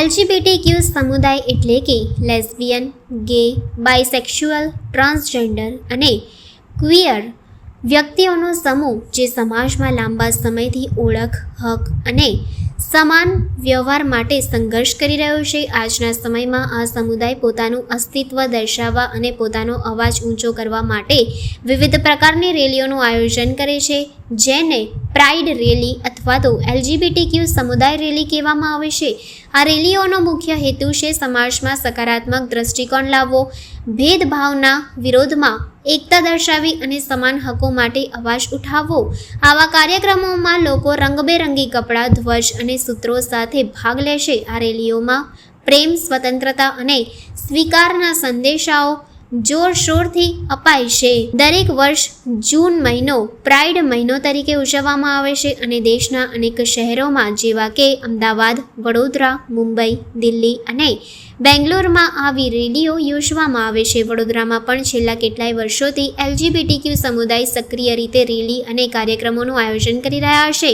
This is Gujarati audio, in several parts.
એલજીબીટીક્યુ સમુદાય એટલે કે લેસ્બિયન, ગે, બાયસેક્સ્યુઅલ, ટ્રાન્સજેન્ડર અને ક્વિયર વ્યક્તિઓનો સમૂહ જે સમાજમાં લાંબા સમયથી ઓળખ, હક અને સમાન વ્યવહાર માટે સંઘર્ષ કરી રહ્યો છે. આજના સમયમાં આ સમુદાય પોતાનું અસ્તિત્વ દર્શાવવા અને પોતાનો અવાજ ઊંચો કરવા માટે વિવિધ પ્રકારની રેલીઓનું આયોજન કરે છે, જેને પ્રાઇડ રેલી અથવા તો એલજીબીટીક્યુ સમુદાય રેલી કહેવામાં આવે છે. આ રેલીઓનો મુખ્ય હેતુ છે સમાજમાં સકારાત્મક દ્રષ્ટિકોણ લાવવો, ભેદભાવના વિરોધમાં એકતા દર્શાવી અને સમાન હકો માટે અવાજ ઉઠાવવો. આવા કાર્યક્રમોમાં લોકો રંગબેરંગી કપડાં, ધ્વજ અને સૂત્રો સાથે ભાગ લેશે. આ રેલીઓમાં પ્રેમ, સ્વતંત્રતા અને સ્વીકારના સંદેશાઓ જોરશોરથી અપાય છે. દરેક વર્ષ જૂન મહિનો પ્રાઇડ મહિનો તરીકે ઉજવવામાં આવે છે અને દેશના અનેક શહેરોમાં જેવા કે અમદાવાદ, વડોદરા, મુંબઈ, દિલ્હી અને બેંગ્લોરમાં આવી રેલીઓ યોજવામાં આવે છે. વડોદરામાં પણ છેલ્લા કેટલાય વર્ષોથી એલજીબીટીક્યુ સમુદાય સક્રિય રીતે રેલી અને કાર્યક્રમોનું આયોજન કરી રહ્યા છે.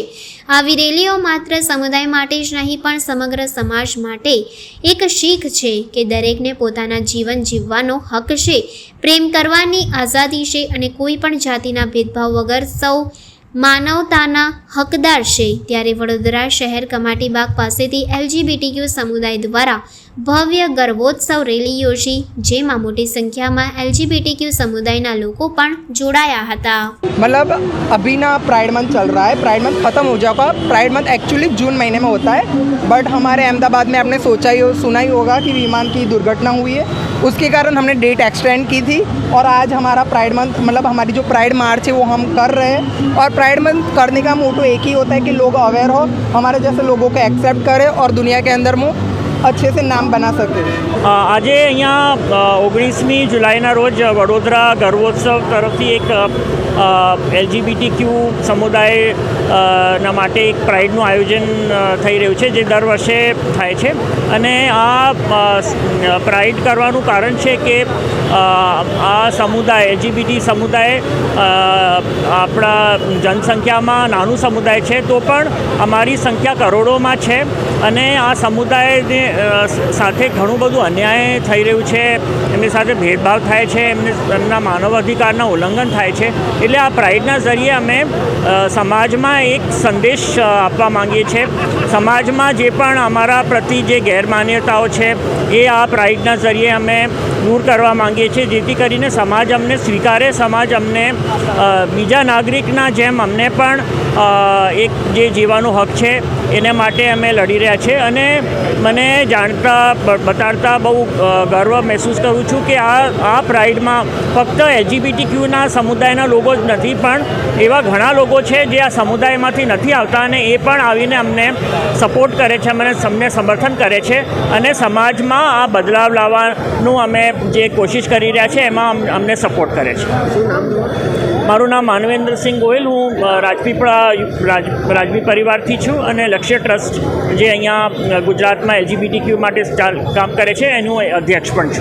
આવી રેલીઓ માત્ર સમુદાય માટે જ નહીં, પણ સમગ્ર સમાજ માટે એક શીખ છે કે દરેકને પોતાના જીવન જીવવાનો હક છે. પ્રેમ કરવાની આઝાદી છે અને કોઈ પણ જાતિના ભેદભાવ વગર સૌ માનવતાના હકદાર છે ત્યારે વડોદરા શહેર કમાટીબાગ પાસેથી એલજીબીટીક્યુ સમુદાય દ્વારા ભવ્ય ગર્ભોત્સવ રેલી યોજી જેમાં મોટી સંખ્યામાં એલજીબીટીક્યુ સમુદાયના લોકો પણ જોડાયા હતા मतलब अभी ना प्राइड मंथ चल रहा है प्राइड मंथ ख़त्म हो जाएगा प्राइड मंथ एक्चुअली जून महीने में होता है बट हमारे अहमदाबाद में आपने सोचा ही हो सुना ही होगा कि विमान की दुर्घटना हुई है उसके कारण हमने डेट एक्सटेंड की थी और आज हमारा प्राइड मंथ मतलब हमारी जो प्राइड मार्च है वो हम कर रहे हैं और प्राइड मंथ करने का मोटो एक ही होता है कि लोग अवेयर हो हमारे जैसे लोगों को एक्सेप्ट करें और दुनिया के अंदर मुँह अच्छे से नाम बना सके અ, આજે અહીંયા ઓગણીસમી જુલાઈના રોજ વડોદરા ગર્વોત્સવ તરફથી એક એલજીબીટી ક્યુ સમુદાય ના માટે એક પ્રાઇડનું આયોજન થઈ રહ્યું છે, જે દર વર્ષે થાય છે. અને આ પ્રાઇડ કરવાનું કારણ છે કે આ સમુદાય, એલજીબીટી સમુદાય આપણા જનસંખ્યામાં નાનું સમુદાય છે, તો પણ અમારી સંખ્યા કરોડોમાં છે. અને આ સમુદાયને સાથે ઘણું બધું અન્યાય થઈ રહ્યું છે. એમની સાથે ભેદભાવ થાય છે. એમને, એમના માનવ અધિકારના ઉલ્લંઘન થાય છે. એટલે આ પ્રાઇડના જરીએ અમે સમાજમાં એક સંદેશ આપવા માંગીએ છીએ. સમાજમાં જે પણ અમારા પ્રતિ જે ગેરમાન્યતાઓ છે, એ આ પ્રાઇડના જરીએ અમે દૂર કરવા માંગીએ છીએ. જેથી કરીને સમાજ અમને સ્વીકારે, સમાજ અમને બીજા નાગરિકના જેમ અમને પણ એક જે જીવાનો હક છે, એને માટે અમે લડી રહ્યા છીએ. અને મને જાણતા બતાડતા બહુ ગર્વ મહેસૂસ કરું છું કે આ આ પ્રાઇડમાં ફક્ત એલજીબીટી ક્યુના સમુદાયના લોકો જ નથી પણ એવા ઘણા લોકો છે જે આ સમુદાયમાંથી નથી આવતા અને એ પણ આવીને અમને સપોર્ટ કરે છે મને અમને સમર્થન કરે છે અને સમાજમાં આ બદલાવ લાવવાનું અમે જે કોશિશ કરી રહ્યા છે એમાં અમ- અમને સપોર્ટ કરે છે. મારું નામ માનવેન્દ્રસિંહ ગોયલ હું રાજપીપળા રાજ રાજવી પરિવારથી છું અને લક્ષ્ય ટ્રસ્ટ જે અહીંયા અ, ગુજરાતમાં એલજીબીટી ક્યુ માટે કામ કરે છે એનું અધ્યક્ષ પણ છું.